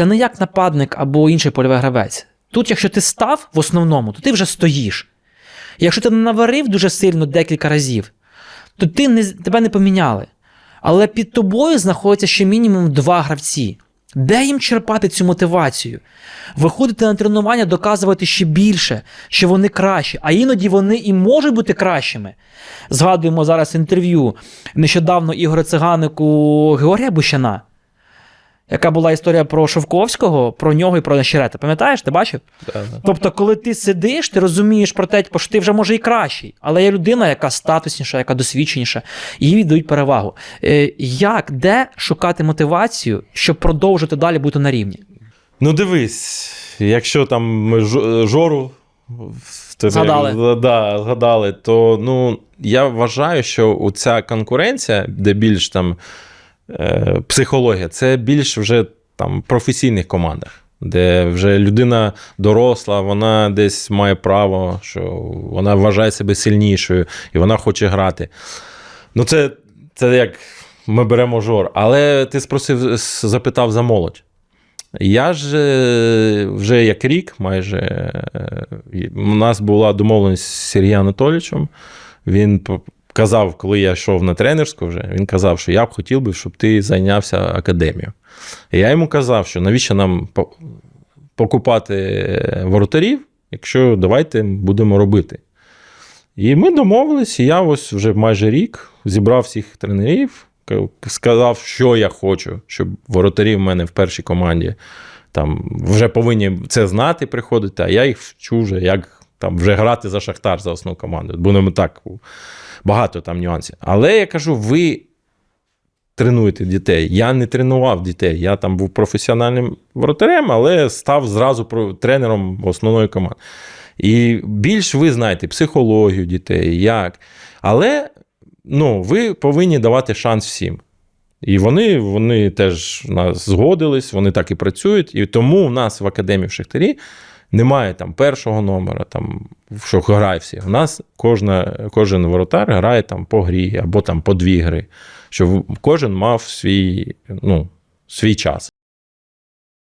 Це не як нападник або інший польовий гравець. Тут, якщо ти став в основному, то ти вже стоїш. Якщо ти наварив дуже сильно декілька разів, то ти не, тебе не поміняли. Але під тобою знаходиться ще мінімум два гравці. Де їм черпати цю мотивацію? Виходити на тренування, доказувати ще більше, що вони кращі, а іноді вони і можуть бути кращими. Згадуємо зараз інтерв'ю нещодавно Ігоря Циганику Георгія Бущана, яка була історія про Шовковського, про нього і про Нещерета. Пам'ятаєш, ти бачив? Тобто, коли ти сидиш, ти розумієш про те, що ти вже може і кращий, але є людина, яка статусніша, яка досвідченіша, їй віддають перевагу. Е, як, де шукати мотивацію, щоб продовжити далі бути на рівні? Ну, дивись, якщо там жору в тебе- Згадали. Да, згадали, то ну, я вважаю, що ця конкуренція, де більш там е, психологія, це більш вже там професійних командах. Де вже людина доросла, вона десь має право, що вона вважає себе сильнішою і вона хоче грати. Ну, це, це як ми беремо жор. Але ти спросив, запитав за молодь. Я ж е, вже як рік майже е, у нас була домовленість з Сергієм Анатолійовичем. Він казав, коли я йшов на тренерську вже, він казав, що я б хотів би, щоб ти зайнявся академією. І я йому казав, що навіщо нам покупати е, воротарів, якщо давайте будемо робити. І ми домовились, і я ось вже майже рік зібрав всіх тренерів, сказав, що я хочу, щоб воротарі в мене в першій команді там вже повинні це знати, приходити, а я їх вчу вже, як там вже грати за Шахтар за основну команду. Будемо так, багато там нюансів. Але я кажу, ви тренуєте дітей. Я не тренував дітей. Я там був професіональним воротарем, але став зразу тренером основної команди. І більш ви знаєте психологію дітей, як. Але ну, ви повинні давати шанс всім. І вони, вони теж нас згодились, вони так і працюють. І тому у нас в академії в Шахтарі немає там першого номера, там, що грає всі. У нас кожна, кожен воротар грає там по грі або там по дві гри, щоб кожен мав свій, ну, свій час.